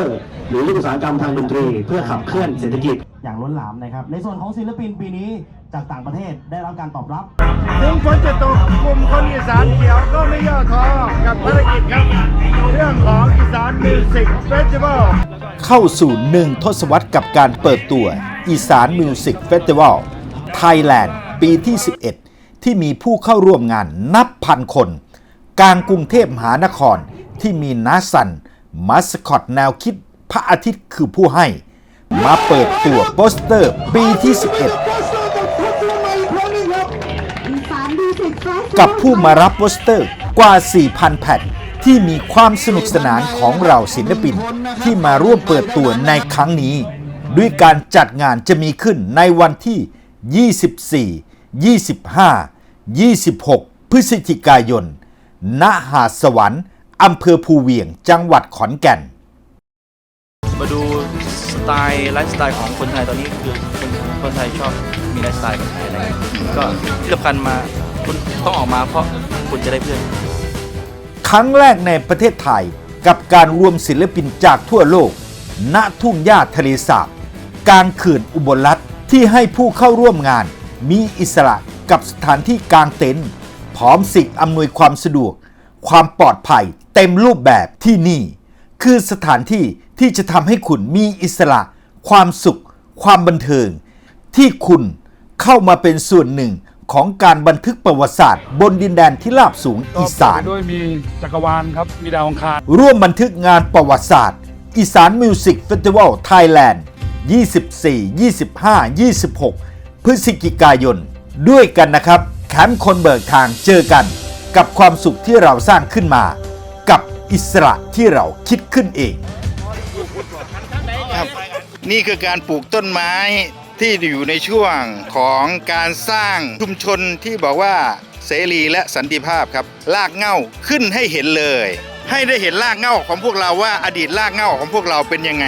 อร์ หรืออุตสาหกรรมทางดนตรี เพื่อขับเคลื่อนเศรษฐกิจอย่างล้นหลามนะครับ ในส่วนของศิลปินปีนี้จากต่างประเทศได้รับการตอบรับถึงฝนจะตกกลุ่มคนอีสานเขียวก็ไม่ย่อท้อกับภารกิจครับ เรื่องของอีสานมิวสิกเฟสติวัลเข้าสู่หนึ่งทศวรรษกับการเปิดตัวอีสานมิวสิกเฟสติวัลไทยแลนด์ปีที่ 11 ที่มีผู้เข้าร่วมงานนับพันคน กลางกรุงเทพมหานครที่มีนาสัน มาสคอตแนวคิดพระอาทิตย์คือผู้ให้ มาเปิดตัวโปสเตอร์ปีที่ 11 กับผู้มารับโปสเตอร์กว่า 4,000 แผ่นที่มีความสนุกสนานของเราศิลปินที่มาร่วมเปิดตัวในครั้งนี้ ด้วยการจัดงานจะมีขึ้นในวันที่ 24 25 26 พฤศจิกายน ณ หาดสวรรค์ อำเภอภูเวียง จังหวัดขอนแก่น มาดูสไตล์ไลฟ์สไตล์ของคนไทยตอนนี้คือคนคนไทยชอบมีไลฟ์สไตล์แบบไหนอะไรอย่างเงี้ยก็ที่สำคัญมาคุณต้องออกมาเพราะคุณจะได้เพื่อน ครั้งแรกในประเทศไทยกับการรวมศิลปินจากทั่วโลก ณทุ่งหญ้าทะเลสาบกลางเขื่อนอุบลรัฐที่ให้ผู้เข้าร่วมงาน มีอิสระกับสถานที่กลางเต็นท์พร้อมสิ่งอำนวยความสะดวก ความปลอดภัย เต็มรูปแบบที่นี่ คือสถานที่ที่จะทำให้คุณมีอิสระ ความสุข ความบันเทิง ที่คุณเข้ามาเป็นส่วนหนึ่งของการบันทึกประวัติศาสตร์ บนดินแดนที่ราบสูงอีสาน ด้วยมีจักรวาลครับ มีดาวอังคาร ร่วมบันทึกงานประวัติศาสตร์ อีสานมิวสิกเฟสติวัลไทยแลนด์ 24 25 26 พฤศจิกายน ด้วยกันนะครับ แคมป์คนเบิกทางเจอกัน กับความสุขที่เราสร้างขึ้นมา กับอิสระที่เราคิดขึ้นเอง ครับนี่คือการปลูกต้นไม้ที่อยู่ในช่วงของการสร้างชุมชนที่บอกว่าเสรีและสันติภาพครับลากเหง้าขึ้นให้เห็นเลย ให้ได้เห็นลากเหง้าของพวกเราว่าอดีตลากเหง้าของพวกเราเป็นยังไง